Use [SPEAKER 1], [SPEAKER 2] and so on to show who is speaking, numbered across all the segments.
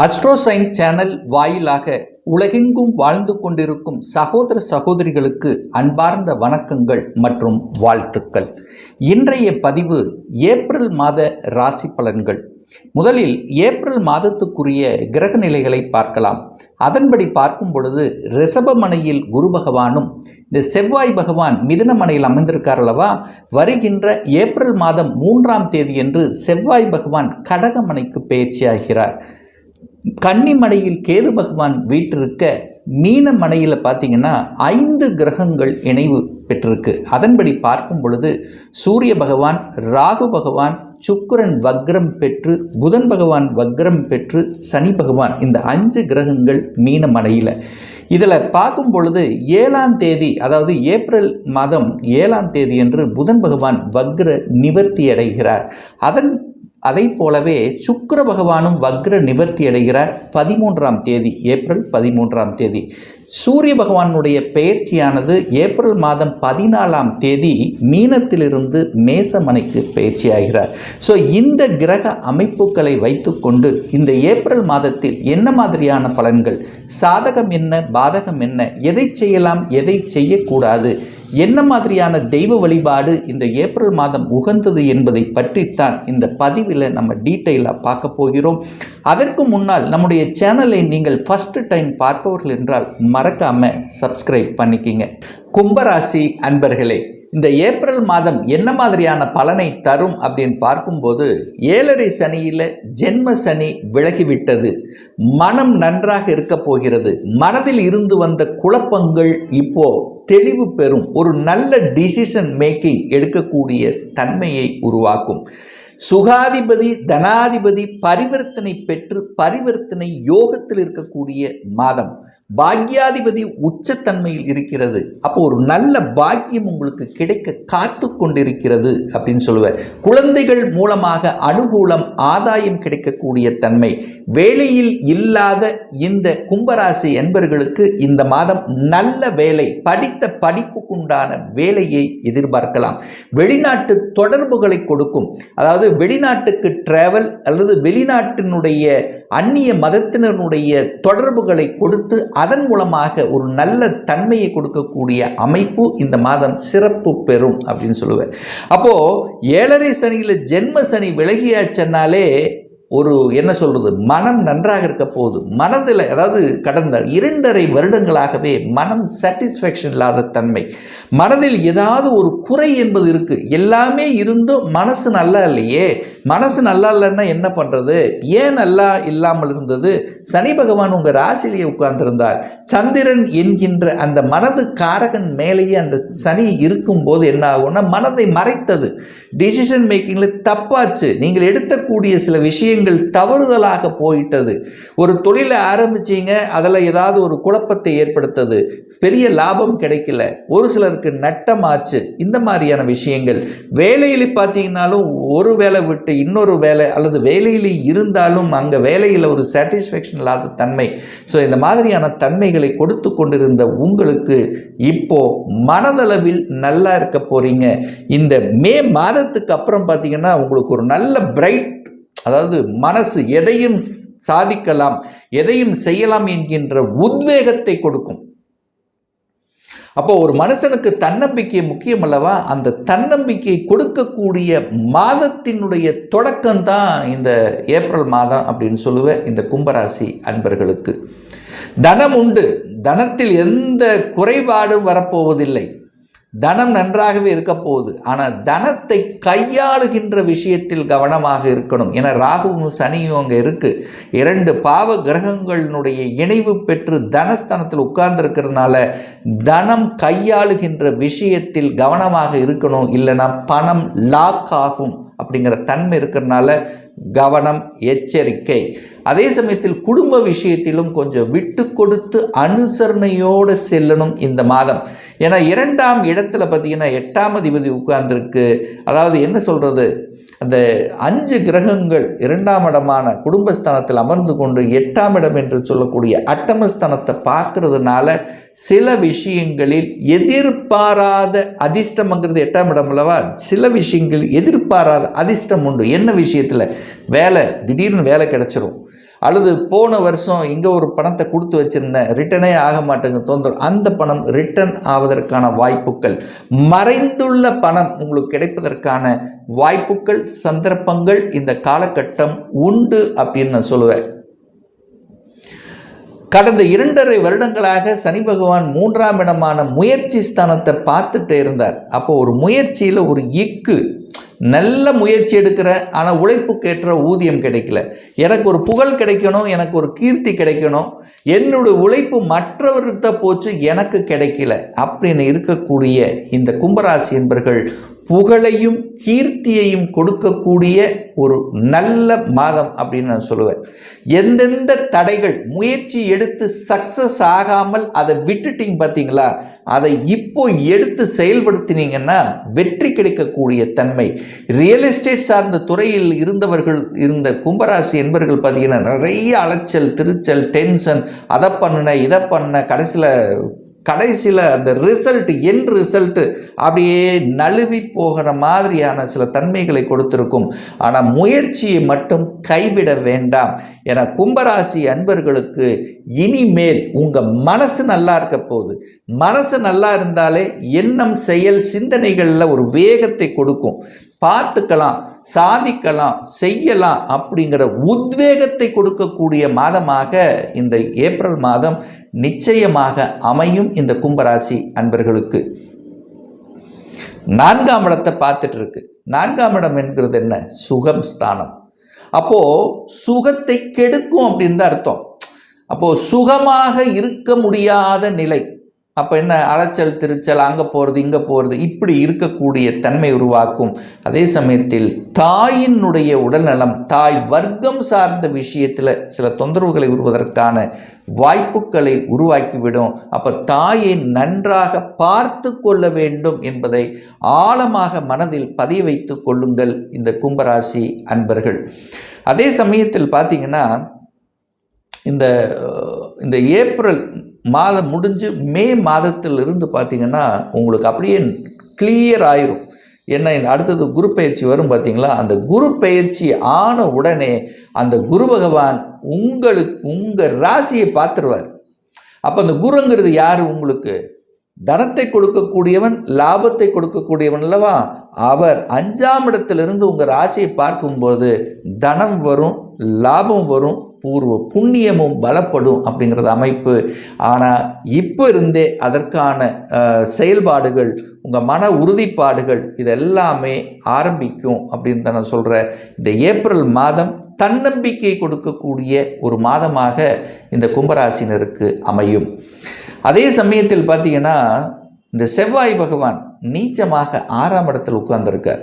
[SPEAKER 1] அஸ்ட்ரோசைன் channel வாயிலாக உலகெங்கும் வாழ்ந்து கொண்டிருக்கும் சகோதர சகோதரிகளுக்கு அன்பார்ந்த வணக்கங்கள் மற்றும் வாழ்த்துக்கள். இன்றைய பதிவு ஏப்ரல் மாத ராசி பலன்கள். முதலில் ஏப்ரல் மாதத்துக்குரிய கிரக நிலைகளை பார்க்கலாம். அதன்படி பார்க்கும் பொழுது ரிஷபமனையில் குரு பகவானும் இந்த செவ்வாய் பகவான் மிதனமனையில் அமைந்திருக்கார் அல்லவா? வருகின்ற ஏப்ரல் மாதம் மூன்றாம் தேதியன்று செவ்வாய் பகவான் கடகமனைக்கு பயிற்சியாகிறார். கன்னிமடையில் கேது பகவான் வீற்றிருக்க மீன மனையில் பார்த்தீங்கன்னா ஐந்து கிரகங்கள் இணைவு பெற்றிருக்கு. அதன்படி பார்க்கும் பொழுது சூரிய பகவான் ராகு பகவான் சுக்கரன் வக்ரம் பெற்று புதன் பகவான் வக்ரம் பெற்று சனி பகவான் இந்த அஞ்சு கிரகங்கள் மீன மனையில் இதில் பார்க்கும் பொழுது ஏழாம் தேதி அதாவது ஏப்ரல் மாதம் ஏழாம் தேதி என்று புதன் பகவான் வக்ர நிவர்த்தி அடைகிறார். அதன் அதை போலவே சுக்கர பகவானும் வக்ர நிவர்த்தி அடைகிறார் பதிமூன்றாம் தேதி ஏப்ரல் பதிமூன்றாம் தேதி. சூரிய பகவானுடைய பெயர்ச்சியானது ஏப்ரல் மாதம் பதினாலாம் தேதி மீனத்திலிருந்து மேசமனைக்கு பயிற்சியாகிறார் ஸோ இந்த கிரக அமைப்புகளை வைத்துக்கொண்டு இந்த ஏப்ரல் மாதத்தில் என்ன மாதிரியான பலன்கள்? சாதகம் என்ன? பாதகம் என்ன? எதை செய்யலாம்? எதை செய்யக்கூடாது? என்ன மாதிரியான தெய்வ வழிபாடு இந்த ஏப்ரல் மாதம் உகந்தது என்பதை பற்றித்தான் இந்த பதிவில் நம்ம டீட்டெயிலாக பார்க்க போகிறோம். அதற்கு முன்னால் நம்முடைய சேனலை நீங்கள் ஃபஸ்ட்டு டைம் பார்ப்பவர்கள் என்றால் மறக்காமல் சப்ஸ்கிரைப் பண்ணிக்கிங்க. கும்பராசி அன்பர்களே இந்த ஏப்ரல் மாதம் என்ன மாதிரியான பலனை தரும் அப்படின்னு பார்க்கும்போது ஏழரை சனியில் ஜென்ம சனி விலகிவிட்டது. மனம் நன்றாக இருக்க போகிறது. மனதில் இருந்து வந்த குழப்பங்கள் இப்போ தெளிவு பெறும். ஒரு நல்ல டிசிஷன் மேக்கிங் எடுக்கக்கூடிய தன்மையை உருவாக்கும். சுகாதிபதி தனாதிபதி பரிவர்த்தனை பெற்று பரிவர்த்தனை யோகத்தில் இருக்கக்கூடிய மாதம். பாக்யாதிபதி உச்சத்தன்மையில் இருக்கிறது. அப்போ ஒரு நல்ல பாக்கியம் உங்களுக்கு கிடைக்க காத்து கொண்டிருக்கிறது அப்படின்னு சொல்லுவேன் குழந்தைகள் மூலமாக அனுகூலம் ஆதாயம் கிடைக்கக்கூடிய தன்மை. வேலையில் இல்லாத இந்த கும்பராசி என்பர்களுக்கு இந்த மாதம் நல்ல வேலை படித்த படிப்புக்குண்டான வேலையை எதிர்பார்க்கலாம். வெளிநாட்டு தொடர்புகளை கொடுக்கும். அதாவது வெளிநாட்டுக்கு டிராவல் அல்லது வெளிநாட்டினுடைய அந்நிய மதத்தினருடைய தொடர்புகளை கொடுத்து அதன் மூலமாக ஒரு நல்ல தன்மையை கொடுக்கக்கூடிய அமைப்பு இந்த மாதம் சிறப்பு பெறும் அப்படின்னு சொல்லுவேன். அப்போது ஏழரை சனியில் ஜென்ம சனி விலகியாச்சனாலே ஒரு என்ன சொல்கிறது மனம் நன்றாக இருக்க போகுது. மனதில் அதாவது கடந்த இரண்டரை வருடங்களாகவே மனம் சாட்டிஸ்ஃபேக்ஷன் இல்லாத தன்மை. மனதில் ஏதாவது ஒரு குறை என்பது இருக்குது எல்லாமே இருந்தும் மனசு நல்லா இல்லையே. மனசு நல்லா இல்லைன்னா என்ன பண்ணுறது ஏன் நல்லா இல்லாமல் இருந்தது? சனி பகவான் உங்கள் ராசிலேயே உட்கார்ந்திருந்தார். சந்திரன் என்கின்ற அந்த மனது காரகன் மேலேயே அந்த சனி இருக்கும்போது என்ன ஆகும்னா மனதை மறைத்தது. டிசிஷன் மேக்கிங்கில் தப்பாச்சு. நீங்கள் எடுத்தக்கூடிய சில விஷயங்கள் தவறுதலாக போயிட்டது. ஒரு தொழிலை ஆரம்பிச்சீங்க அதில் ஏதாவது ஒரு குழப்பத்தை ஏற்படுத்தது. பெரிய லாபம் கிடைக்கல. ஒரு சிலருக்கு நட்டமாச்சு. இந்த மாதிரியான விஷயங்கள். வேலையில் பார்த்தீங்கன்னாலும் ஒரு வேலை விட்டு இன்னொரு வேலை அல்லது வேலையில் இருந்தாலும் அங்கே வேலையில் ஒரு சாட்டிஸ்ஃபேக்ஷன் இல்லாத தன்மை. ஸோ இந்த மாதிரியான தன்மைகளை கொடுத்து கொண்டிருந்த உங்களுக்கு இப்போது மனதளவில் நல்லா இருக்க போகிறீங்க இந்த மே மாதத்துக்கு அப்புறம் பார்த்தீங்கன்னா உங்களுக்கு ஒரு நல்ல பிரைட் அதாவது மனசு எதையும் சாதிக்கலாம் எதையும் செய்யலாம் என்கின்ற உத்வேகத்தை கொடுக்கும். அப்போ ஒரு மனுஷனுக்கு தன்னம்பிக்கை முக்கியம் அல்லவா? அந்த தன்னம்பிக்கை கொடுக்கக்கூடிய மாதத்தினுடைய தொடக்கம்தான் இந்த ஏப்ரல் மாதம் அப்படின்னு சொல்லுவேன் இந்த கும்பராசி அன்பர்களுக்கு. தனம் உண்டு. தனத்தில் எந்த குறைபாடும் வரப்போவதில்லை. தனம் நன்றாகவே இருக்க போகுது ஆனால் தனத்தை கையாளுகின்ற விஷயத்தில் கவனமாக இருக்கணும். ஏன்னா ராகுவும் சனியும் அங்கே இருக்குது இரண்டு பாவ கிரகங்களினுடைய இணைவு பெற்று தனஸ்தானத்தில் உட்கார்ந்துருக்கிறதுனால தனம் கையாளுகின்ற விஷயத்தில் கவனமாக இருக்கணும். இல்லைன்னா பணம் லாக் ஆகும். அப்படிங்கிற தன்மை இருக்கிறனால கவனம் எச்சரிக்கை. அதே சமயத்தில் குடும்ப விஷயத்திலும் கொஞ்சம் விட்டு கொடுத்து அனுசரணையோடு செல்லணும் இந்த மாதம். ஏன்னா இரண்டாம் இடத்துல பார்த்தீங்கன்னா எட்டாம் அதிபதி உட்கார்ந்துருக்கு. அதாவது என்ன சொல்கிறது அந்த அஞ்சு கிரகங்கள் இரண்டாம் இடமான குடும்பஸ்தானத்தில் அமர்ந்து கொண்டு எட்டாம் இடம் என்று சொல்லக்கூடிய அட்டமஸ்தானத்தை பார்க்கறதுனால சில விஷயங்களில் எதிர்பாராத அதிர்ஷ்டம்ங்கிறது எட்டாம் இடம் அல்லவா? சில விஷயங்கள் எதிர்பாராத அதிர்ஷ்டம் உண்டு. என்ன விஷயத்தில்? வேலை. திடீர்னு வேலை கிடச்சிரும். அல்லது போன வருஷம் இங்கே ஒரு பணத்தை கொடுத்து வச்சுருந்தேன் ரிட்டனே ஆக மாட்டேங்க தோன்றும். அந்த பணம் ரிட்டர்ன் ஆவதற்கான வாய்ப்புகள். மறைந்துள்ள பணம் உங்களுக்கு கிடைப்பதற்கான வாய்ப்புகள் சந்தர்ப்பங்கள் இந்த காலகட்டம் உண்டு அப்படின்னு நான் சொல்லுவேன். கடந்த இரண்டரை வருடங்களாக சனி பகவான் மூன்றாம் இடமான முயற்சி ஸ்தானத்தை பார்த்துட்டே இருந்தார். அப்போ ஒரு முயற்சியில் ஒரு இக்கு நல்ல முயற்சி எடுக்கிறேன் ஆனால் உழைப்புக்கேற்ற ஊதியம் கிடைக்கல. எனக்கு ஒரு புகழ் கிடைக்கணும் எனக்கு ஒரு கீர்த்தி கிடைக்கணும் என்னுடைய உழைப்பு மற்றவர்கிட்ட போச்சு எனக்கு கிடைக்கல அப்படின்னு இருக்கக்கூடிய இந்த கும்பராசி என்பர்கள் புகழையும் கீர்த்தியையும் கொடுக்கக்கூடிய ஒரு நல்ல மாதம் அப்படின்னு நான் சொல்லுவேன். எந்தெந்த தடைகள் முயற்சி எடுத்து சக்ஸஸ் ஆகாமல் அதை விட்டுட்டீங்க பார்த்தீங்களா? அதை இப்போ எடுத்து செயல்படுத்தினீங்கன்னா வெற்றி கிடைக்கக்கூடிய தன்மை. ரியல் எஸ்டேட் சார்ந்த துறையில் இருந்தவர்கள் இருந்த கும்பராசி என்பர்கள் பார்த்தீங்கன்னா நிறைய அலைச்சல் திருச்சல் டென்ஷன் அதை பண்ண இதை பண்ண கடைசியில் கடைசியில் அந்த ரிசல்ட் என் ரிசல்ட்டு அப்படியே நழுவி போகிற மாதிரியான சில தன்மைகளை கொடுத்துருக்கும். ஆனால் முயற்சியை மட்டும் கைவிட வேண்டாம். என கும்பராசி அன்பர்களுக்கு இனிமேல் உங்கள் மனசு நல்லா இருக்க போகுது. மனசு நல்லா இருந்தாலே எண்ணம் செயல் சிந்தனைகளில் ஒரு வேகத்தை கொடுக்கும். பார்த்துக்கலாம் சாதிக்கலாம் செய்யலாம் அப்படிங்கிற உத்வேகத்தை கொடுக்கக்கூடிய மாதமாக இந்த ஏப்ரல் மாதம் நிச்சயமாக அமையும் இந்த கும்பராசி அன்பர்களுக்கு. நான்காம் இடத்தை பார்த்துட்டு இருக்கு. நான்காம் இடம் என்கிறது என்ன? சுகம் ஸ்தானம் அப்போது சுகத்தை கெடுக்கும் அப்படின்னு தான் அர்த்தம். அப்போது சுகமாக இருக்க முடியாத நிலை அப்போ என்ன? அலைச்சல் திருச்சல் அங்கே போகிறது இங்கே போகிறது இப்படி இருக்கக்கூடிய தன்மை உருவாக்கும். அதே சமயத்தில் தாயினுடைய உடல்நலம் தாய் வர்க்கம் சார்ந்த விஷயத்தில் சில தொந்தரவுகளை உருவதற்கான வாய்ப்புகளை உருவாக்கிவிடும். அப்போ தாயை நன்றாக பார்த்து கொள்ள வேண்டும் என்பதை ஆழமாக மனதில் பதிய வைத்து கொள்ளுங்கள் இந்த கும்பராசி அன்பர்கள். அதே சமயத்தில் பார்த்தீங்கன்னா இந்த இந்த ஏப்ரல் மாதம் முடிஞ்சு மே மாதத்திலிருந்து பார்த்தீங்கன்னா உங்களுக்கு அப்படியே கிளியர் ஆயிரும். என்ன இந்த அடுத்தது குரு பயிற்சி வரும் பார்த்தீங்களா? அந்த குரு பயிற்சி ஆன உடனே அந்த குரு பகவான் உங்களுக்கு உங்கள் ராசியை பார்த்துருவார். அப்போ அந்த குருங்கிறது யார் உங்களுக்கு? தனத்தை கொடுக்கக்கூடியவன் லாபத்தை கொடுக்கக்கூடியவன் அல்லவா? அவர் அஞ்சாம் இடத்திலிருந்து உங்கள் ராசியை பார்க்கும்போது தனம் வரும் லாபம் வரும் பூர்வ புண்ணியமும் பலப்படும் அப்படிங்கிறது அமைப்பு. ஆனால் இப்போ இருந்தே அதற்கான செயல்பாடுகள் உங்கள் மன உறுதிப்பாடுகள் இதெல்லாமே ஆரம்பிக்கும் அப்படின்னு தான் நான் சொல்கிறேன் இந்த ஏப்ரல் மாதம் தன்னம்பிக்கை கொடுக்கக்கூடிய ஒரு மாதமாக இந்த கும்பராசினருக்கு அமையும். அதே சமயத்தில் பார்த்தீங்கன்னா இந்த செவ்வாய் பகவான் நீச்சமாக ஆறாம் இடத்தில் உட்கார்ந்துருக்கார்.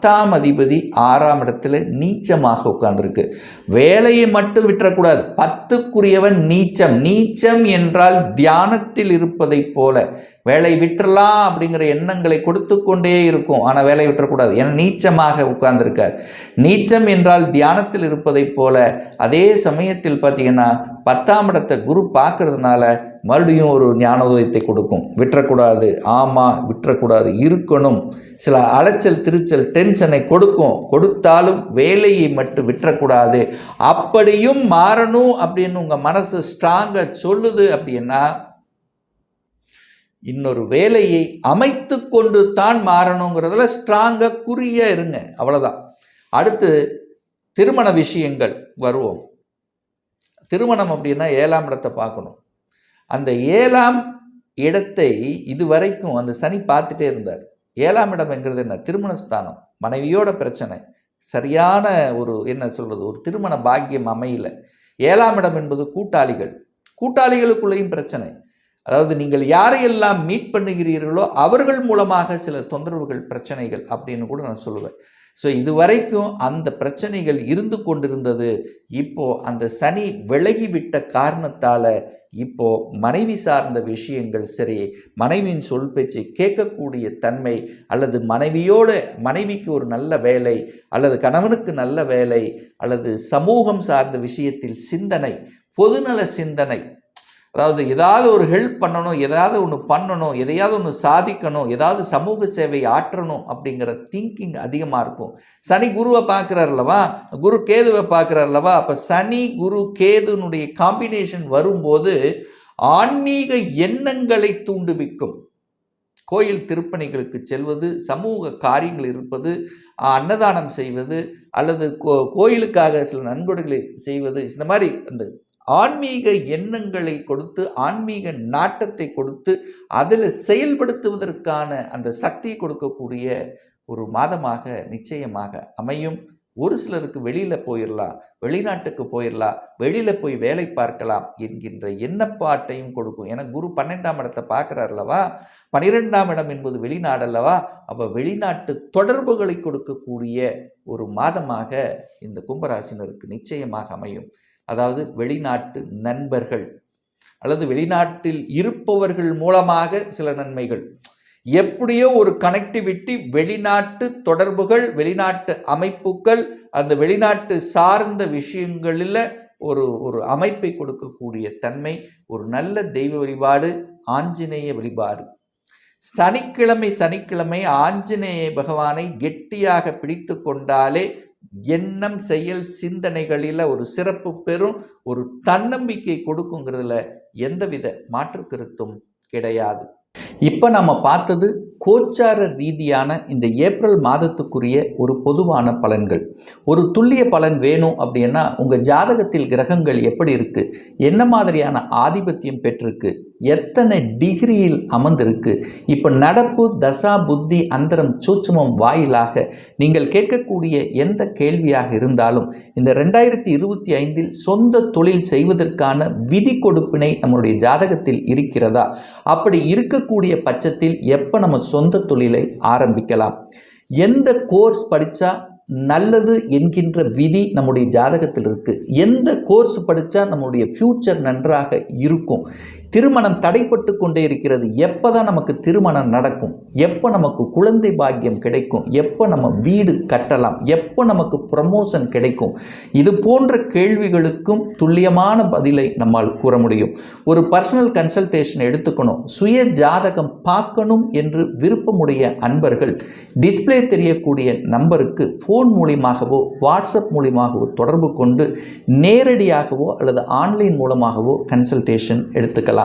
[SPEAKER 1] பத்தாம் அதிபதி ஆறாம் இடத்துல நீச்சமாக உட்கார்ந்துருக்கு. வேலையை மட்டும் விட்டுறக்கூடாது. பத்துக்குரியவன் நீச்சம். நீச்சம் என்றால் தியானத்தில் இருப்பதைப் போல. வேலை விட்டுறலாம் அப்படிங்கிற எண்ணங்களை கொடுத்து கொண்டே இருக்கும். ஆனால் வேலை விட்டுறக்கூடாது. ஏன்னா நீச்சமாக உட்கார்ந்துருக்கார். நீச்சம் என்றால் தியானத்தில் இருப்பதைப் போல. அதே சமயத்தில் பார்த்தீங்கன்னா பத்தாம் இடத்தை குரு பார்க்கறதுனால மறுபடியும் ஒரு ஞானோதயத்தை கொடுக்கும். விட்டுறக்கூடாது. ஆமாம் விட்டுறக்கூடாது. இருக்கணும். சில அலைச்சல் திருச்சல் டென்ஷனை கொடுக்கும். கொடுத்தாலும் வேலையை மட்டும் விட்டுறக்கூடாது. அப்படியும் மாறணும் அப்படின்னு உங்கள் மனசு ஸ்ட்ராங்காக சொல்லுது அப்படின்னா இன்னொரு வேலையை அமைத்து கொண்டு தான் மாறணுங்கிறதுல ஸ்ட்ராங்காக குறிய இருங்க. அவ்வளோதான் அடுத்து திருமண விஷயங்கள் வருவோம். திருமணம் அப்படின்னா ஏழாம் இடத்தை பார்க்கணும். அந்த ஏழாம் இடத்தை இதுவரைக்கும் அந்த சனி பார்த்துட்டே இருந்தார். ஏழாம் இடம் என்கிறது என்ன? திருமண ஸ்தானம். மனைவியோட பிரச்சனை. சரியான ஒரு என்ன சொல்கிறது ஒரு திருமண பாக்கியம் அமையல. ஏழாம் இடம் என்பது கூட்டாளிகள். கூட்டாளிகளுக்குள்ளேயும் பிரச்சனை. அதாவது நீங்கள் யாரையெல்லாம் மீட் பண்ணுகிறீர்களோ அவர்கள் மூலமாக சில தொந்தரவுகள் பிரச்சனைகள் அப்படின்னு கூட நான் சொல்லுவேன். ஸோ இதுவரைக்கும் அந்த பிரச்சனைகள் இருந்து கொண்டிருந்தது. இப்போ அந்த சனி விலகிவிட்ட காரணத்தால் இப்போ மனைவி சார்ந்த விஷயங்கள் சரி மனைவியின் சொல் பேச்சை கேட்கக்கூடிய தன்மை அல்லது மனைவியோடு மனைவிக்கு ஒரு நல்ல வேலை அல்லது கணவனுக்கு நல்ல வேலை அல்லது சமூகம் சார்ந்த விஷயத்தில் சிந்தனை பொதுநல சிந்தனை அதாவது ஏதாவது ஒரு ஹெல்ப் பண்ணணும் ஏதாவது ஒன்று பண்ணணும் எதையாவது ஒன்று சாதிக்கணும் ஏதாவது சமூக சேவை ஆற்றணும் அப்படிங்கிற திங்கிங் அதிகமாக இருக்கும். சனி குருவை பார்க்குறாருலவா குரு கேதுவை பார்க்குறாருலவா அப்போ சனி குரு கேதுனுடைய காம்பினேஷன் வரும்போது ஆன்மீக எண்ணங்களை தூண்டுவிக்கும். கோயில் திருப்பணிகளுக்கு செல்வது சமூக காரியங்கள் இருப்பது அன்னதானம் செய்வது அல்லது கோ கோயிலுக்காக சில நன்கொடைகளை செய்வது இந்த மாதிரி அந்த ஆன்மீக எண்ணங்களை கொடுத்து ஆன்மீக நாட்டத்தை கொடுத்து அதில் செயல்படுத்துவதற்கான அந்த சக்தியை கொடுக்கக்கூடிய ஒரு மாதமாக நிச்சயமாக அமையும். ஒரு சிலருக்கு வெளியில் போயிடலாம் வெளிநாட்டுக்கு போயிடலாம் வெளியில் போய் வேலை பார்க்கலாம் என்கின்ற எண்ணப்பாட்டையும் கொடுக்கும். ஏன்னா குரு பன்னெண்டாம் இடத்தை அல்லவா பனிரெண்டாம் இடம் என்பது வெளிநாடு அல்லவா? அப்போ வெளிநாட்டு தொடர்புகளை கொடுக்கக்கூடிய ஒரு மாதமாக இந்த கும்பராசினருக்கு நிச்சயமாக அமையும். அதாவது வெளிநாட்டு நண்பர்கள் அல்லது வெளிநாட்டில் இருப்பவர்கள் மூலமாக சில நன்மைகள். எப்படியோ ஒரு கனெக்டிவிட்டி வெளிநாட்டு தொடர்புகள் வெளிநாட்டு அமைப்புகள் அந்த வெளிநாட்டு சார்ந்த விஷயங்களில் ஒரு ஒரு அமைப்பை கொடுக்கக்கூடிய தன்மை ஒரு நல்ல தெய்வ வழிபாடு ஆஞ்சநேய வழிபாடு. சனிக்கிழமை சனிக்கிழமை ஆஞ்சநேய பகவானை கெட்டியாக பிடித்து கொண்டாலே எண்ணம் செயல் சிந்தனைகளில் ஒரு சிறப்பு பெறும் ஒரு தன்னம்பிக்கை கொடுக்குங்கிறதுல எந்தவித மாற்று கருத்தும் கிடையாது. இப்போ நம்ம பார்த்தது கோச்சார ரீதியான இந்த ஏப்ரல் மாதத்துக்குரிய ஒரு பொதுவான பலன்கள். ஒரு துல்லிய பலன் வேணும் அப்படின்னா உங்கள் ஜாதகத்தில் கிரகங்கள் எப்படி இருக்குது என்ன மாதிரியான ஆதிபத்தியம் பெற்றிருக்கு? எத்தனை டிகிரியில் அமர்ந்திருக்கு? இப்போ நடப்பு தசா புத்தி அந்தரம் சூட்சமம் வாயிலாக நீங்கள் கேட்கக்கூடிய எந்த கேள்வியாக இருந்தாலும் இந்த ரெண்டாயிரத்தி இருபத்தி ஐந்தில் சொந்த தொழில் செய்வதற்கான விதி கொடுப்பினை நம்மளுடைய ஜாதகத்தில் இருக்கிறதா? அப்படி இருக்கக்கூடிய பட்சத்தில் எப்போ நம்ம சொந்த தொழிலை ஆரம்பிக்கலாம்? எந்த கோர்ஸ் படித்தா நல்லது என்கின்ற விதி நம்முடைய ஜாதகத்தில் இருக்குது எந்த கோர்ஸ் படித்தா நம்முடைய ஃப்யூச்சர் நன்றாக இருக்கும்? திருமணம் தடைப்பட்டு கொண்டே இருக்கிறது. எப்போ தான் நமக்கு திருமணம் நடக்கும்? எப்போ நமக்கு குழந்தை பாக்கியம் கிடைக்கும்? எப்போ நம்ம வீடு கட்டலாம்? எப்போ நமக்கு ப்ரமோஷன் கிடைக்கும்? இது போன்ற கேள்விகளுக்கும் துல்லியமான பதிலை நம்மால் கூற முடியும். ஒரு பர்சனல் கன்சல்டேஷன் எடுத்துக்கணும். சுய ஜாதகம் பார்க்கணும் என்று விருப்பமுடைய அன்பர்கள் டிஸ்ப்ளே தெரியக்கூடிய நம்பருக்கு ஃபோன் மூலியமாகவோ வாட்ஸ்அப் மூலியமாகவோ தொடர்பு கொண்டு நேரடியாகவோ அல்லது ஆன்லைன் மூலமாகவோ கன்சல்டேஷன் எடுத்துக்கலாம்.